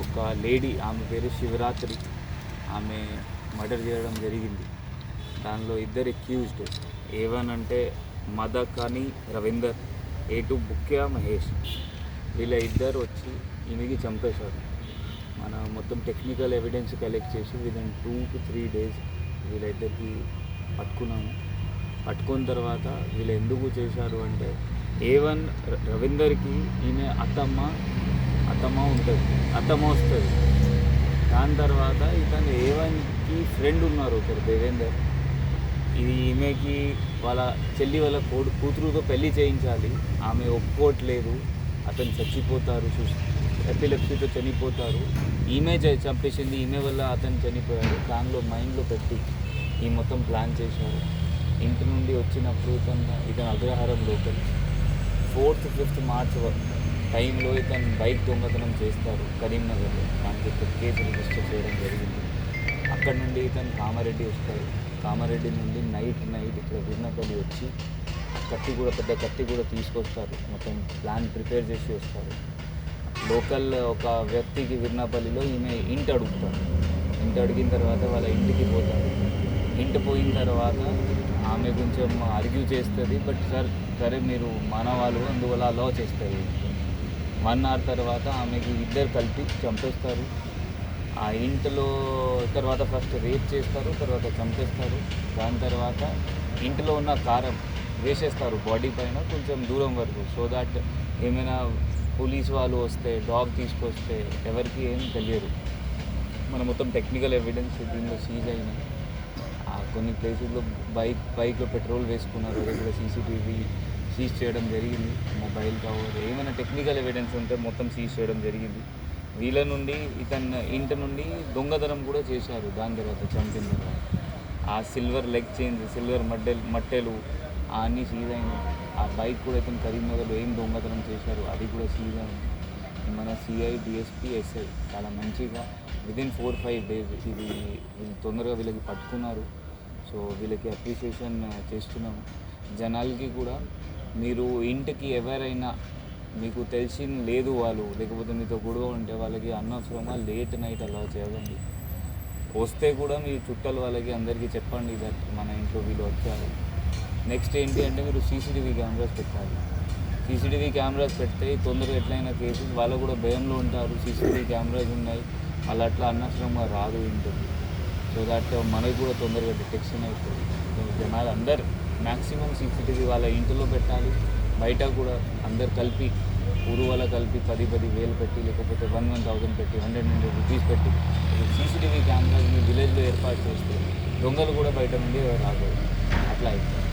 ఒక లేడీ ఆమె పేరు శివరాత్రి. ఆమె మర్డర్ చేయడం జరిగింది. దానిలో ఇద్దరు ఎక్యూజ్డ్ ఏ వన్ అంటే మదక్ అని రవీందర్ ఏ టు బుక్యా మహేష్. వీళ్ళ ఇద్దరు వచ్చి ఈమెకి చంపేశారు. మన మొత్తం టెక్నికల్ ఎవిడెన్స్ కలెక్ట్ చేసి within two to three days వీళ్ళిద్దరికి పట్టుకున్నాము. పట్టుకున్న తర్వాత వీళ్ళు ఎందుకు చేశారు అంటే ఏ వన్ రవీందర్కి ఈమె అత్తమ్మ అత్తమ్మ ఉంటుంది అతమ వస్తుంది. దాని తర్వాత ఇతను ఏ ఫ్రెండ్ ఉన్నారు ఒకరు దేవేందర్. ఇది ఈమెకి వాళ్ళ చెల్లి వాళ్ళ కోడు కూతురుతో పెళ్ళి చేయించాలి. ఆమె ఒప్పుకోవట్లేదు. అతను చచ్చిపోతారు ఎపిలెప్సీతో చనిపోతారు. ఈమె చంపేసింది ఈమె వల్ల అతను చనిపోయాడు. దానిలో మైండ్లో పెట్టి ఈ మొత్తం ప్లాన్ చేశారు. ఇంటి నుండి వచ్చినప్పుడు ఇతను ఇతను Agraharam local fourth fifth March టైంలో ఇతను బైక్ దొంగతనం చేస్తారు కరీంనగర్లో. దానికి ఒక కేసు రిజిస్టర్ చేయడం జరిగింది. అక్కడ నుండి ఇతను కామారెడ్డి వస్తారు కామారెడ్డి నుండి నైట్ నైట్ ఇక్కడ విన్నపల్లి వచ్చి కత్తి కూడా పెద్ద కత్తి కూడా తీసుకొస్తారు. మొత్తం ప్లాన్ ప్రిపేర్ చేసి వస్తారు. లోకల్ ఒక వ్యక్తికి విర్నాపల్లిలో ఈమె ఇంటి అడుగుతారు ఇంటి అడిగిన తర్వాత వాళ్ళ ఇంటికి పోతారు ఇంటి పోయిన తర్వాత ఆమె కొంచెం ఆర్గ్యూ చేస్తుంది బట్ సార్ సరే మీరు మానవాళ్ళు అందువల్ల అలో చేస్తారు. వన్ అవర్ తర్వాత ఆమెకి ఇద్దరు కలిపి చంపేస్తారు. ఆ ఇంటిలో తర్వాత ఫస్ట్ రేప్ చేస్తారు తర్వాత చంపేస్తారు. దాని తర్వాత ఇంటిలో ఉన్న కారం వేసేస్తారు బాడీ పైన కొంచెం దూరం వరకు సో దాట్ ఏమైనా పోలీస్ వాళ్ళు వస్తే డాగ్ తీసుకొస్తే ఎవరికి ఏం తెలియదు. మన మొత్తం టెక్నికల్ ఎవిడెన్స్ దీనిలో సీజ్ అయినాయి ఆ కొన్ని ప్లేసుల్లో బైక్ బైక్లో పెట్రోల్ వేసుకున్నారు అది కూడా సీసీటీవీ సీజ్ చేయడం జరిగింది. మొబైల్ కవర్ ఏమైనా టెక్నికల్ ఎవిడెన్స్ ఉంటే మొత్తం సీజ్ చేయడం జరిగింది. వీళ్ళ నుండి ఇతను ఇంటి నుండి దొంగతనం కూడా చేశారు దాని తర్వాత చంపిన తర్వాత. ఆ సిల్వర్ లెగ్ చైన్స్ సిల్వర్ మడ్డెలు మట్టెలు అన్నీ సీజ్ అయినాయి. ఆ బైక్ కూడా ఇతను కరీంనగర్లో ఏం దొంగతనం చేశారు అది కూడా సీజ్ అయింది మన సిఐ డిఎస్పీ ఎస్ఐ చాలా మంచిగా విదిన్ ఫోర్ ఫైవ్ డేస్ ఇది తొందరగా వీళ్ళకి పట్టుకున్నారు. సో వీళ్ళకి అప్రిషియేషన్ చేస్తున్నాము. జనాలకి కూడా మీరు ఇంటికి ఎవరైనా మీకు తెలిసి లేదు వాళ్ళు లేకపోతే మీతో గొడవ ఉంటే వాళ్ళకి అనవసరంగా లేట్ నైట్ అలా చేయకండి వస్తే కూడా మీ చుట్టాలు వాళ్ళకి అందరికీ చెప్పండి దట్ మన ఇంట్లో వీళ్ళు వచ్చారు. నెక్స్ట్ ఏంటి అంటే మీరు సీసీటీవీ కెమెరాస్ పెట్టాలి. సీసీటీవీ కెమెరాస్ పెడితే తొందరగా ఎట్లయినా కేసెస్ వాళ్ళు కూడా భయంలో ఉంటారు సీసీటీవీ కెమెరాస్ ఉన్నాయి. వాళ్ళు అట్లా అనవసరంగా రాదు ఇంటికి. సో దట్ మనకి కూడా తొందరగా డిటెక్షన్ అవుతుంది జనాలు అందరు మ్యాక్సిమం సీసీటీవీ వాళ్ళ ఇంటిలో పెట్టాలి. బయట కూడా అందరు కలిపి ఊరు వాళ్ళ కలిపి పది పది వేలు పెట్టి లేకపోతే వన్ వన్ థౌసండ్ పెట్టి హండ్రెడ్ హండ్రెడ్ రూపీస్ పెట్టి సీసీటీవీ కెమెరాస్ మీ విలేజ్లో ఏర్పాటు చేస్తే దొంగలు కూడా బయట నుండి రాకూడదు. అట్లా అవుతుంది